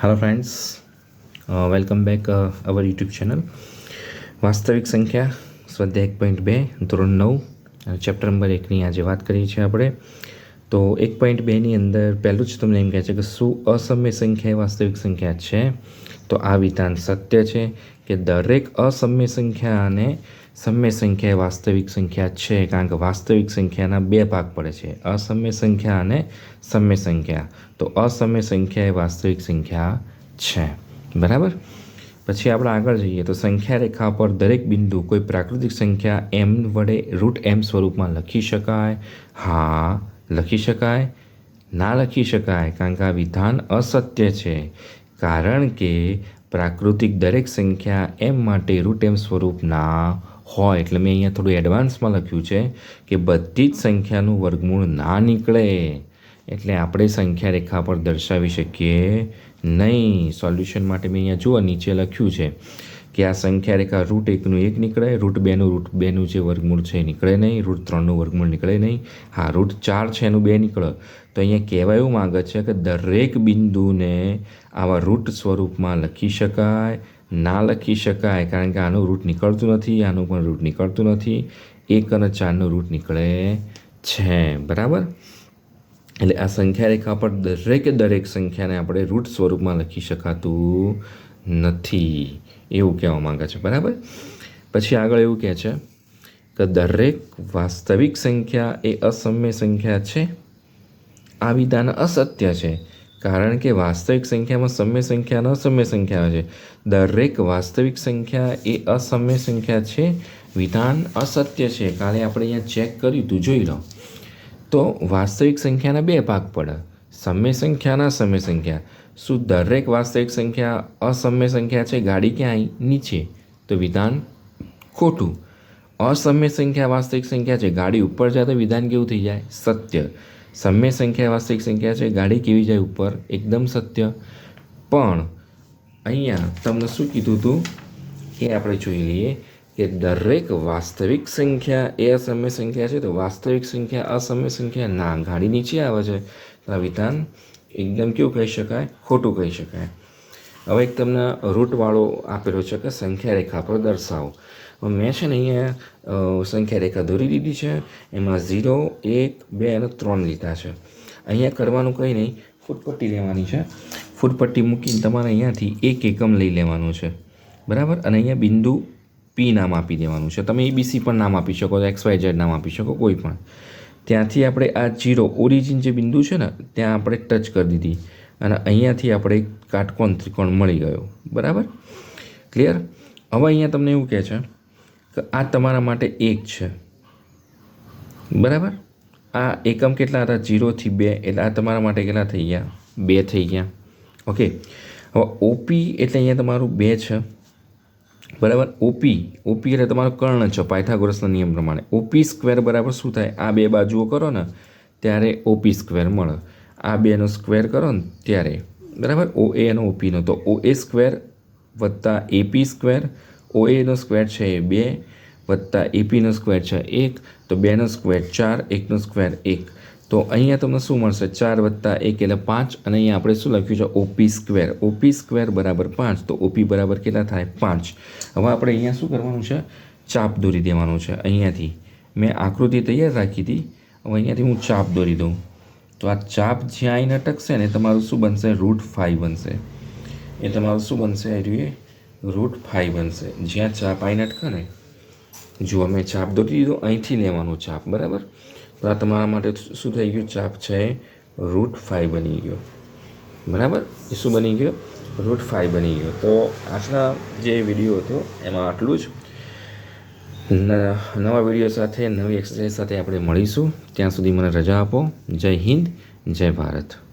Hello friends welcome back our YouTube channel વાસ્તવિક સંખ્યા, સ્વાધ્યાય એક પોઈન્ટ બે, ધોરણ નવ ચેપ્ટર નંબર એકની આજે વાત કરીએ છીએ આપણે. તો એક પોઈન્ટ બેની અંદર પહેલું જ તમને એમ કહે છે કે શું અસમ્ય સંખ્યા એ વાસ્તવિક સંખ્યા છે? તો આ વિધાન સત્ય છે કે દરેક અસમ્ય સંખ્યા અને સમ્ય સંખ્યા એ વાસ્તવિક સંખ્યા છે, કારણ કે વાસ્તવિક સંખ્યાના બે ભાગ પડે છે. અસમ્ય સંખ્યા અને સમ્ય સંખ્યા. તો અસમ્ય સંખ્યા એ વાસ્તવિક સંખ્યા છે. બરાબર? પછી આપણે આગળ જઈએ. તો સંખ્યા રેખા પર દરેક બિંદુ કોઈ પ્રાકૃતિક સંખ્યા એમ વડે રૂટ એમ સ્વરૂપમાં લખી શકાય? હા, લખી શકાય. ના લખી શકાય, કારણ કે આ વિધાન અસત્ય છે. કારણ કે પ્રાકૃતિક દરેક સંખ્યા એમ માટે રૂટ એમ સ્વરૂપના હોય એટલે મેં અહીંયા થોડું એડવાન્સમાં લખ્યું છે કે બધી જ સંખ્યાનું વર્ગમૂળ ના નીકળે. એટલે આપણે સંખ્યા રેખા પર દર્શાવી શકીએ નહીં. સોલ્યુશન માટે મેં અહીંયા જુઓ, નીચે લખ્યું છે કે આ સંખ્યા રેખા રૂટ એકનું એક નીકળે રૂટ બેનું રૂટ બેનું જે વર્ગમૂળ છે એ નીકળે નહીં રૂટ ત્રણનું વર્ગમૂળ નીકળે નહીં. હા રૂટ ચાર છે એનું બે નીકળે. તો અહીંયા કહેવા એવું માગે છે કે દરેક બિંદુને આવા રૂટ સ્વરૂપમાં લખી શકાય. ના લખી શકાય કારણ કે આનું રૂટ નીકળતું નથી, આનું પણ રૂટ નીકળતું નથી. એક અને ચારનું રૂટ નીકળે છે, બરાબર? એટલે આ સંખ્યા રેખા પર દરેકે દરેક સંખ્યાને આપણે રૂટ સ્વરૂપમાં લખી શકાતું નથી. એવું કહેવા માંગે છે, બરાબર? પછી આગળ એવું કહે છે કે દરેક વાસ્તવિક સંખ્યા એ અસમ્ય સંખ્યા છે. આ વિધાન અસત્ય છે. કારણ કે વાસ્તવિક સંખ્યામાં સમ્ય સંખ્યા અને અસમ્ય સંખ્યા છે. દરેક વાસ્તવિક સંખ્યા એ અસમ્ય સંખ્યા છે. વિધાન અસત્ય છે. કાલે આપણે અહીંયા ચેક કર્યું હતું જોઈ લો. તો વાસ્તવિક સંખ્યાના બે ભાગ પડે. સમ્ય સંખ્યાના સમય સંખ્યા. શું દરેક વાસ્તવિક સંખ્યા અસમ્ય સંખ્યા છે? ગાડી ક્યાં નીચે. તો વિધાન ખોટું. અસમ્ય સંખ્યા વાસ્તવિક સંખ્યા છે. ગાડી ઉપર જાય તો વિધાન કેવું થઈ જાય? સત્ય. સમ્ય સંખ્યા વાસ્તવિક સંખ્યા છે, ગાડી કેવી જાય ઉપર? એકદમ સત્ય. પણ અહીંયા તમને શું કીધું હતું? એ આપણે જોઈ લઈએ કે દરેક વાસ્તવિક સંખ્યા એ અસમ્ય સંખ્યા છે, તો વાસ્તવિક સંખ્યા અસમ્ય સંખ્યા ના ગાડી નીચે આવે છે. તો આ વિધાન એકદમ કેવું કહી શકાય? ખોટું કહી શકાય. હવે એક તમને રૂટવાળો આપેલો છે કે સંખ્યા રેખા પર દર્શાવો. મેં છે ને અહીંયા સંખ્યા રેખા દોરી દીધી છે. એમાં ઝીરો એક, બે અને ત્રણ લીધા છે. અહીંયા કરવાનું કંઈ નહીં, ફૂટપટ્ટી લેવાની છે. ફૂટપટ્ટી મૂકીને તમારે અહીંયાથી એક એકમ લઈ લેવાનું છે. બરાબર? અને અહીંયા બિંદુ પી નામ આપી દેવાનું છે. તમે એબીસી પણ નામ આપી શકો એક્સ વાય ઝેડ નામ આપી શકો, કોઈ પણ. ત્યાંથી આપણે આ જીરો ઓરિજિન જે બિંદુ છે ને, ત્યાં આપણે ટચ કરી દીધી. અને અહીંયાથી આપણે કાટકોણ ત્રિકોણ મળી ગયો. બરાબર? ક્લિયર હવે અહીંયા તમને એવું કહે છે કે આ તમારા માટે એક છે. બરાબર? આ એકમ કેટલા હતા? જીરોથી બે. એટલે આ તમારા માટે કેટલા થઈ ગયા? બે થઈ ગયા. ઓકે હવે ઓપી એટલે અહીંયા તમારું બે છે. બરાબર? ઓપી ઓપી એટલે તમારો કર્ણ છે, પાયથાગોરસના નિયમ પ્રમાણે. ઓપી સ્ક્વેર બરાબર શું થાય? આ બે બાજુઓ કરો ને, ત્યારે ઓપી સ્ક્વેર મળે. આ બેનો સ્ક્વેર કરો ને ત્યારે. બરાબર? ઓ એ અને ઓપીનો તો ઓ એ સ્ક્વેર વત્તા એપી સ્ક્વેર ઓ એનો સ્ક્વેર છે એ બે વત્તા એપીનો સ્ક્વેર છે એક. તો બેનો સ્ક્વેર ચાર એકનો સ્ક્વેર એક. તો અહીંયા તમને શું મળશે? ચાર વત્તા એક એટલે પાંચ. અને અહીંયા આપણે શું લખ્યું છે? ઓપી સ્ક્વેર ઓપી સ્ક્વેર બરાબર પાંચ. તો ઓપી બરાબર કેટલા થાય? પાંચ. હવે આપણે અહીંયા શું કરવાનું છે? ચાપ દોરી દેવાનું છે અહીંયાથી. મેં આકૃતિ તૈયાર રાખી હતી. હવે અહીંયાથી હું ચાપ દોરી દઉં. તો આ ચાપ જ્યાં આવીને અટકશે ને તમારું શું બનશે? રૂટ ફાઈવ બનશે. એ તમારું શું બનશે એ? રૂટ ફાઈવ બનશે. જ્યાં ચાપ આવીને અટકે ને જુઓ મેં ચાપ દોરી દીધો, અહીંથી લેવાનું ચાપ, બરાબર? તો આ તમારા માટે શું થઈ ગયું? ચાપ છે રૂટ ફાઈવ બની ગયો. બરાબર? એ શું બની ગયો? રૂટ ફાઈવ બની ગયો. તો આજના જે વીડિયો હતો, એમાં આટલું જ. નવા વીડિયો સાથે, નવી એક્સરસાઇઝ સાથે આપણે મળીશું. ત્યાં સુધી મને રજા આપો. જય હિન્દ, જય ભારત.